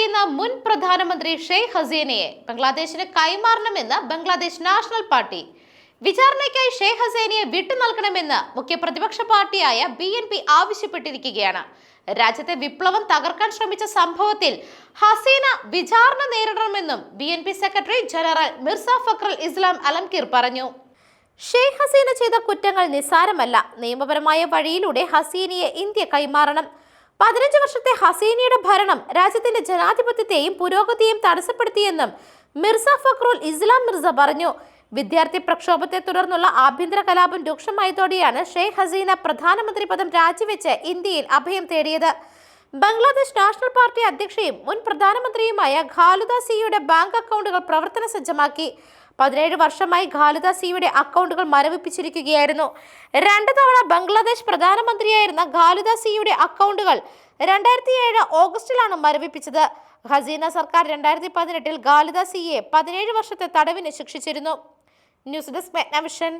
കഴിയുന്ന മുൻ പ്രധാനമന്ത്രി ഷെയ്ഖ് ഹസീനയെ ബംഗ്ലാദേശിന് കൈമാറണമെന്ന് ബംഗ്ലാദേശ് നാഷണൽ പാർട്ടി. വിചാരണയ്ക്കായി ഷെയ്ഖ് ഹസീനയെ വിട്ടു നൽകണമെന്ന് മുഖ്യ പ്രതിപക്ഷ പാർട്ടിയായ ബി എൻ പി ആവശ്യപ്പെട്ടിരിക്കുകയാണ്. രാജ്യത്തെ വിപ്ലവം തകർക്കാൻ ശ്രമിച്ച സംഭവത്തിൽ ഹസീന വിചാരണ നേരിടണമെന്നും B N P secretary general Mirza Fakhrul Islam Alamgir പറഞ്ഞു. ഷെയ്ഖ് ഹസീന ചെയ്ത കുറ്റങ്ങൾ നിസ്സാരമല്ല. നിയമപരമായ വഴിയിലൂടെ ഹസീനയെ ഇന്ത്യ കൈമാറണം. പതിനഞ്ച് വർഷത്തെ ഹസീനയുടെ ഭരണം രാജ്യത്തിന്റെ ജനാധിപത്യത്തെയും പുരോഗതിയെയും തടസ്സപ്പെടുത്തിയെന്നും മിർസ ഫക്രുൽ ഇസ്ലാം മിർസ പറഞ്ഞു. വിദ്യാർത്ഥി പ്രക്ഷോഭത്തെ തുടർന്നുള്ള ആഭ്യന്തര കലാപം രൂക്ഷമായതോടെയാണ് ഷെയ്ഖ് ഹസീന പ്രധാനമന്ത്രി പദം രാജിവെച്ച് ഇന്ത്യയിൽ അഭയം തേടിയത്. ബംഗ്ലാദേശ് നാഷണൽ പാർട്ടി അധ്യക്ഷയും മുൻ പ്രധാനമന്ത്രിയുമായ ഖാലുദ സിയുടെ ബാങ്ക് അക്കൗണ്ടുകൾ പ്രവർത്തന സജ്ജമാക്കി. പതിനേഴ് വർഷമായി ഖാലിദ സിയുടെ അക്കൗണ്ടുകൾ മരവിപ്പിച്ചിരിക്കുകയായിരുന്നു. രണ്ടു തവണ ബംഗ്ലാദേശ് പ്രധാനമന്ത്രിയായിരുന്ന ഖാലിദ സിയുടെ അക്കൗണ്ടുകൾ രണ്ടായിരത്തി ഏഴ് ഓഗസ്റ്റിലാണ് മരവിപ്പിച്ചത്. ഹസീന സർക്കാർ രണ്ടായിരത്തി പതിനെട്ടിൽ ഖാലിദ സിയെ പതിനേഴ് വർഷത്തെ തടവിന് ശിക്ഷിച്ചിരുന്നു. News desk മെഗ്നവിഷൻ.